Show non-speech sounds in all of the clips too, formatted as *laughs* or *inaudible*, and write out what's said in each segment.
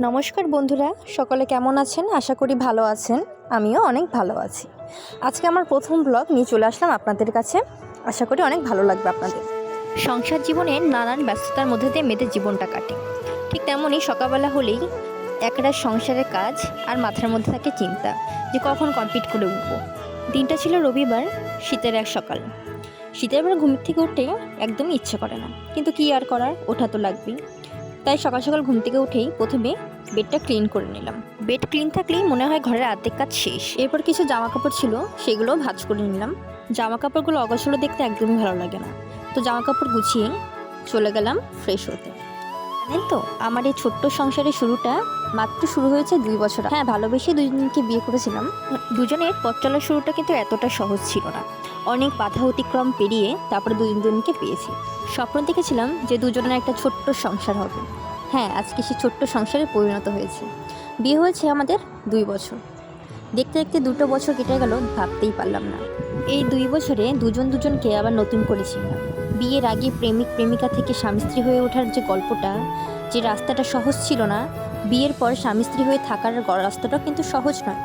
নমস্কার বন্ধুরা, সকলে কেমন আছেন? আশা করি ভালো আছেন। আমিও অনেক ভালো আছি। আজকে আমার প্রথম ব্লগ নিয়ে চলে আসলাম আপনাদের কাছে। আশা করি অনেক ভালো লাগবে আপনাদের। সংসার জীবনে নানান ব্যস্ততার মধ্যে দিয়ে মেয়েদের জীবনটা কাটে। ঠিক তেমনই সকালবেলা হলেই একটা সংসারের কাজ আর মাথার মধ্যে থাকে চিন্তা যে কখন কমপ্লিট করে উঠবো। দিনটা ছিল রবিবার, শীতের এক সকাল। শীতের বেলা ঘুম থেকে উঠতে একদমই ইচ্ছে করে না। কিন্তু কি আর করার? ওঠা তো লাগবেই। তাই সকাল সকাল ঘুম থেকে উঠেই প্রথমে বেডটা ক্লিন করে নিলাম। বেড ক্লিন থাকলেই মনে হয় ঘরের আর্ধেক কাজ শেষ। এরপর কিছু জামা কাপড় ছিল সেগুলো ভাজ করে নিলাম। জামা কাপড়গুলো অগোছলো দেখতে একদমই ভালো লাগে না। তো জামা কাপড় গুছিয়ে চলে গেলাম ফ্রেশ হতে। জানেন তো আমার এই ছোট্ট সংসারের শুরুটা মাত্র শুরু হয়েছে দুই বছর হ্যাঁ ভালোবেসে দুজনকে বিয়ে করেছিলাম। দুজনের পথ চলার শুরুটা কিন্তু এতটা সহজ ছিল না। অনেক বাধা অতিক্রম পেরিয়ে তারপরে দুজন দুজনকে পেয়েছি। স্বপ্ন দেখেছিলাম যে দুজনের একটা ছোট্ট সংসার হবে। হ্যাঁ আজকে সে ছোট্ট সংসারে পরিণত হয়েছে। বিয়ে হয়েছে আমাদের দুই বছর। দেখতে দেখতে দুটো বছর কেটে গেল, ভাবতেই পারলাম না। এই দুই বছরে দুজন দুজনকে আবার নতুন করেছিলাম বিয়ের আগে প্রেমিক প্রেমিকা থেকে স্বামী স্ত্রী হয়ে ওঠার যে গল্পটা, যে রাস্তাটা সহজ ছিল না, বিয়ের পর স্বামী স্ত্রী হয়ে থাকার রাস্তাটাও কিন্তু সহজ নয়।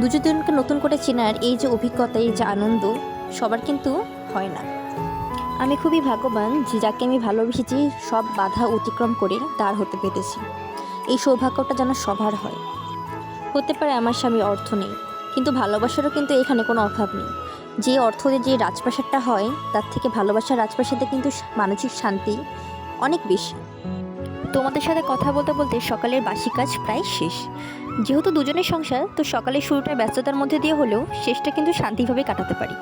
দুজন দুজনকে নতুন করে চেনার এই যে অভিজ্ঞতা, এই যে আনন্দ, সবার কিন্তু হয় না। আমি খুবই ভাগ্যবান যে যাকে আমি ভালোবেসেছি, সব বাধা অতিক্রম করে দাঁড় হতে পেরেছি। এই সৌভাগ্যটা যেন সবার হয়। হতে পারে আমার স্বামীর অর্থ নেই, কিন্তু ভালোবাসারও কিন্তু এখানে কোনো অভাব নেই। যে অর্থ যে রাজপ্রাসাদটা হয়, তার থেকে ভালোবাসার রাজপ্রাসাদে কিন্তু মানসিক শান্তি অনেক বেশি। তোমাদের সাথে কথা বলতে বলতে সকালের বাসি কাজ প্রায় শেষ। যেহেতু দুজনের সংসার, তো সকালের শুরুটা ব্যস্ততার মধ্যে দিয়ে হলেও শেষটা কিন্তু শান্তিভাবে কাটাতে পারি।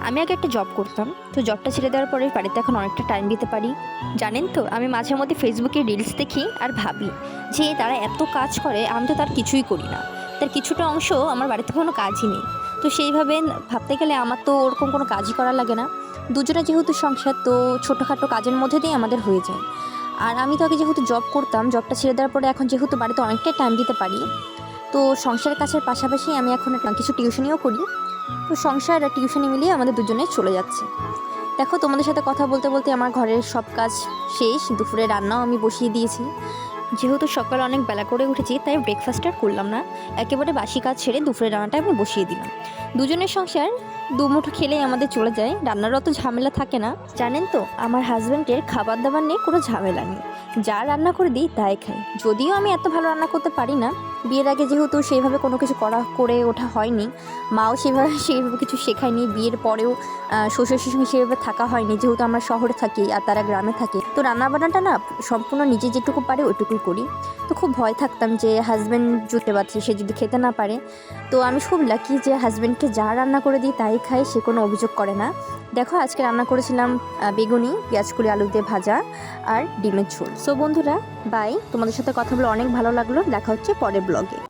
আমি আগে একটা জব করতাম, তো জবটা ছেড়ে দেওয়ার পরে বাড়িতে এখন অনেকটা টাইম দিতে পারি। জানেন তো, আমি মাঝে মধ্যে ফেসবুকে রিলস দেখি আর ভাবি যে তারা এত কাজ করে, আমি তো তার কিছুই করি না। তার কিছুটা অংশ আমার বাড়িতে কোনো কাজই নেই। তো সেইভাবে ভাবতে গেলে আমার তো ওরকম কোনো কাজই করা লাগে না। দুজনে যেহেতু সংসার, তো ছোটোখাটো কাজের মধ্যে দিয়ে আমাদের হয়ে যায়। আর আমি তো আগে যেহেতু জব করতাম জবটা ছেড়ে দেওয়ার পরে এখন যেহেতু বাড়িতে অনেকটাই টাইম দিতে পারি, তো সংসারের কাছের পাশাপাশি আমি এখন কিছু টিউশনিও করি। তো সংসার আর টিউশনি মিলিয়ে আমাদের দুজনে চলে যাচ্ছে। দেখো তোমাদের সাথে কথা বলতে বলতে আমার ঘরের সব কাজ শেষ, দুপুরে রান্নাও আমি বসিয়ে দিয়েছি। যেহেতু সকালে অনেক বেলা করে উঠেছি, তাই ব্রেকফাস্ট আর করলাম না। একেবারে বাসি কাজ ছেড়ে দুপুরে রান্নাটা আমি বসিয়ে দিলাম। দুজনের সংসার দুমুঠো খেলেই আমাদের চলে যায়। রান্নার অত ঝামেলা থাকে না। জানেন তো, আমার হাজব্যান্ডের খাবার দাবার নিয়ে কোনো ঝামেলা নেই। যা রান্না করে দিই, তাই খাই। যদিও আমি এত ভালো রান্না করতে পারি না, বিয়ের আগে যেহেতু সেইভাবে কোনো কিছু করা করে ওঠা হয়নি, মাও সেভাবে *laughs* সেইভাবে কিছু শেখায়নি। বিয়ের পরেও শ্বশুর শাশুড়ি সেভাবে থাকা হয়নি। যেহেতু আমরা শহরে থাকি আর তারা গ্রামে থাকে, তো রান্না বান্নাটা না সম্পূর্ণ নিজে যেটুকু পারে ওইটুকুই করি। তো খুব ভয় থাকতাম যে হাজব্যান্ড জুতে পারছি, সে যদি খেতে না পারে। তো আমি খুব লাকি যে হাজব্যান্ডকে যা রান্না করে দিই তাই খায় সে কোনো অভিযোগ করে না। দেখো, আজকে রান্না করেছিলাম বেগুনি, পেঁয়াজ কুড়ি, আলু দিয়ে ভাজা আর ডিমের ঝোল। সো বন্ধুরা বাই তোমাদের সাথে কথা বলে অনেক ভালো লাগল। দেখা হচ্ছে পরের ব্লগে